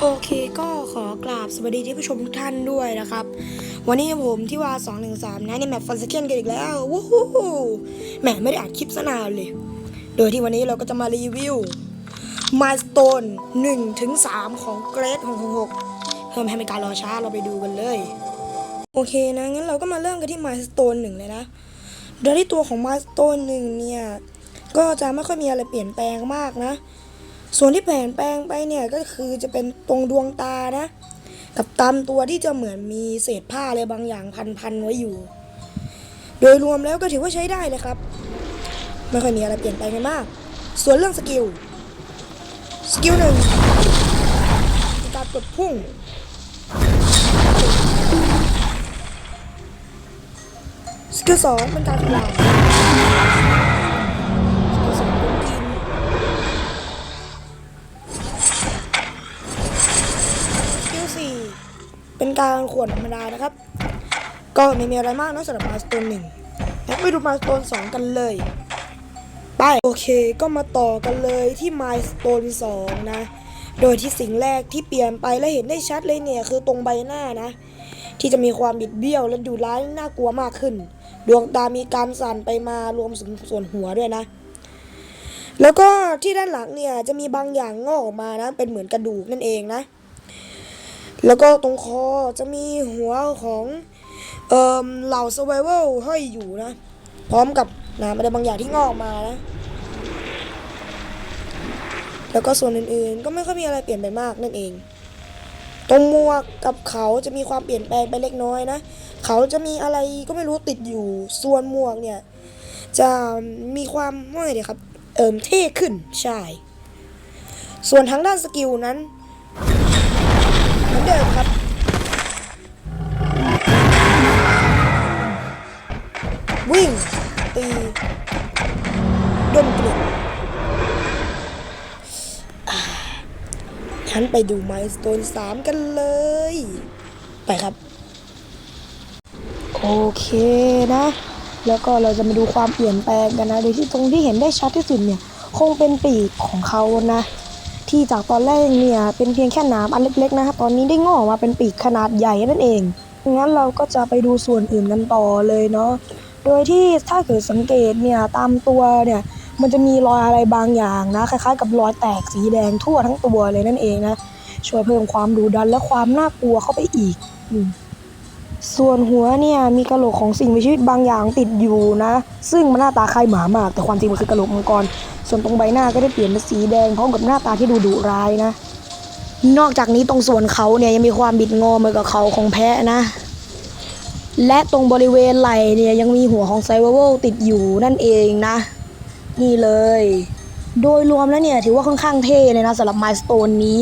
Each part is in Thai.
โอเคก็ขอกราบสวัสดีที่ผู้ชมทุกท่านด้วยนะครับ วันนี้ผมที่ว่า 213 นะในแมปฟันสเคนกันอีกแล้ววู้ฮู้แหมไม่ได้อัดคลิปซะนานเลย โดยที่วันนี้เราก็จะมารีวิวม l สโตน1ถึง3ของเกรด666เพิ่มให้เป็นการรอช้าเราไปดูกันเลย โอเคนะ งั้นเราก็มาเริ่มกันที่ม l สโตน1เลยนะ โดยที่ตัวของม l สโตน1เนี่ย ก็จะไม่ค่อยมีอะไรเปลี่ยนแปลงมากนะ ส่วนที่เปลี่นแปลงไปเนี่ยก็คือจะเป็นตรงดวงตานะ กับตามตัวที่จะเหมือนมีเศษผ้าอะไรบางอย่างพันๆไว้อยู่ โดยรวมแล้วก็ถือว่าใช้ได้เลยครับ ไม่ค่อยมีอะไรเปลี่ยนแปลงมาก ส่วนเรื่องสกิล สกิลหนึ่งเป็นการกดพุ่งสกิลสองเป็นการทำลาย การขวนธรรมดานะครับ ก็ไม่มีอะไรมากนะสำหรับมาสโตนหนึ่งแล้วไปดูมาสโตนสองกันเลยไปโอเคก็มาต่อกันเลยที่ม s สโตนสองนะ โดยที่สิ่งแรกที่เปลี่ยนไปและเห็นได้ชัดเลยเนี่ยคือตรงใบหน้านะ ที่จะมีความบิดเบี้ยวและดูร้ายน่ากลัวมากขึ้น ดวงตามีการสั่นไปมารวมถึงส่วนหัวด้วยนะแล้วก็ที่ด้านหลังเนี่ยจะมีบางอย่างงอกออกมานะ เป็นเหมือนกระดูกนั่นเองนะ แล้วก็ตรงคอจะมีหัวของเอ่อเหล่า survival ห้อยอยู่นะ พร้อมกับหนามอะไรบางอย่างที่งอกมานะ แล้วก็ส่วนอื่นๆ ก็ไม่ค่อยมีอะไรเปลี่ยนไปมากนั่นเอง ตรงหมวกกับเขาจะมีความเปลี่ยนแปลงไปเล็กน้อยนะ เขาจะมีอะไรก็ไม่รู้ติดอยู่ ส่วนหมวกเนี่ย จะมีความว่าไงดีครับ เอิมเท่ขึ้นใช่ ส่วนทางด้านสกิลนั้น มือนเดิมครับวิ่งตีดนกลิ่นอ่างั้นไปดูไมสโตนสามกันเลย ไปครับ โอเคนะ แล้วก็เราจะมาดูความเปลี่ยนแปลงกันนะ โดยที่ตรงที่เห็นได้ชัดที่สุดเนี่ย คงเป็นปีกของเขานะ ที่จากตอนแรกเนี่ยเป็นเพียงแค่น้ำอันเล็กๆนะครับตอนนี้ได้งอกมาเป็นปีกขนาดใหญ่นั่นเองงั้นเราก็จะไปดูส่วนอื่นกันต่อเลยเนาะโดยที่ถ้าเกิดสังเกตเนี่ยตามตัวเนี่ยมันจะมีรอยอะไรบางอย่างนะคล้ายๆ กับรอยแตกสีแดงทั่วทั้งตัวเลยนั่นเองนะช่วยเพิ่มความดุดันและความน่ากลัวเข้าไปอีกอื ส่วนหัวเนี่ยมีกระโหลกของสิ่งมีชีวิตบางอย่างติดอยู่นะ ซึ่งมันหน้าตาคล้ายหมามาก แต่ความจริงมันคือกระโหลกมังกร ส่วนตรงใบหน้าก็ได้เปลี่ยนเป็นสีแดงพร้อมกับหน้าตาที่ดูดุร้ายนะ นอกจากนี้ตรงส่วนเขาเนี่ยยังมีความบิดงอเหมือนกับเขาของแพะนะ และตรงบริเวณไหล่เนี่ยยังมีหัวของไซเวอร์ติดอยู่นั่นเองนะ นี่เลย โดยรวมแล้วเนี่ยถือว่าค่อนข้างเท่เลยนะสำหรับไมสโตนนี้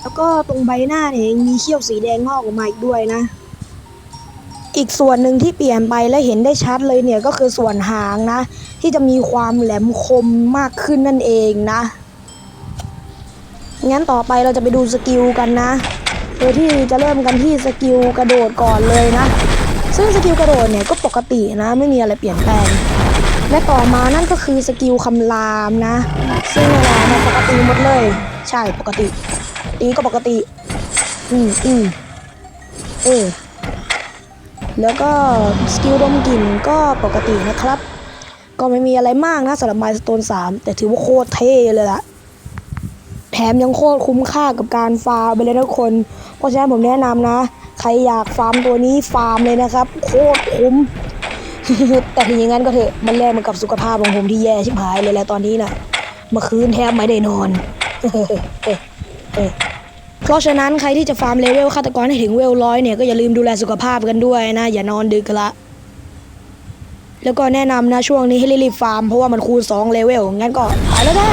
แล้วก็ตรงใบหน้าเนี่ยยังมีเขี้ยวสีแดงงอกออกมาอีกด้วยนะ อีกส่วนหนึ่งที่เปลี่ยนไปและเห็นได้ชัดเลยเนี่ยก็คือส่วนหางนะ ที่จะมีความแหลมคมมากขึ้นนั่นเองนะ งั้นต่อไปเราจะไปดูสกิลกันนะ โดยที่จะเริ่มกันที่สกิลกระโดดก่อนเลยนะ ซึ่งสกิลกระโดดเนี่ยก็ปกตินะ ไม่มีอะไรเปลี่ยนแปลง และต่อมานั่นก็คือสกิลคำรามนะ ซึ่งเวลามันปกติหมดเลย ใช่ปกติตีก็ปกติ อืมอืมเออ แล้วก็สกิลดมกลิ่นก็ปกตินะครับ ก็ไม่มีอะไรมากนะสำหรับไมสโตน3 แต่ถือว่าโคตรเท่เลยละแถมยังโคตรคุ้มค่ากับการฟาร์มไปเลยทุกคน เพราะฉะนั้นผมแนะนำนะ ใครอยากฟาร์มตัวนี้ฟาร์มเลยนะครับ โคตรคุ้ม แต่ถึงอย่างนั้นก็เถอะมันแลกมากับสุขภาพของผมที่แย่ชิบหายเลยแหละตอนนี้น่ะเมื่อคืนแทบไม่ได้นอน เเพราะฉะนั้นใครที่จะฟาร์มเลเวลฆาตกรให้ถึงเวลร้อยเนี่ยก็อย่าลืมดูแลสุขภาพกันด้วยนะ อย่านอนดึกละ แล้วก็แนะนำนะช่วงนี้ให้รีบฟาร์มเพราะว่ามันคูณ2เลเวลงั้นก็ไปแล้วจ้า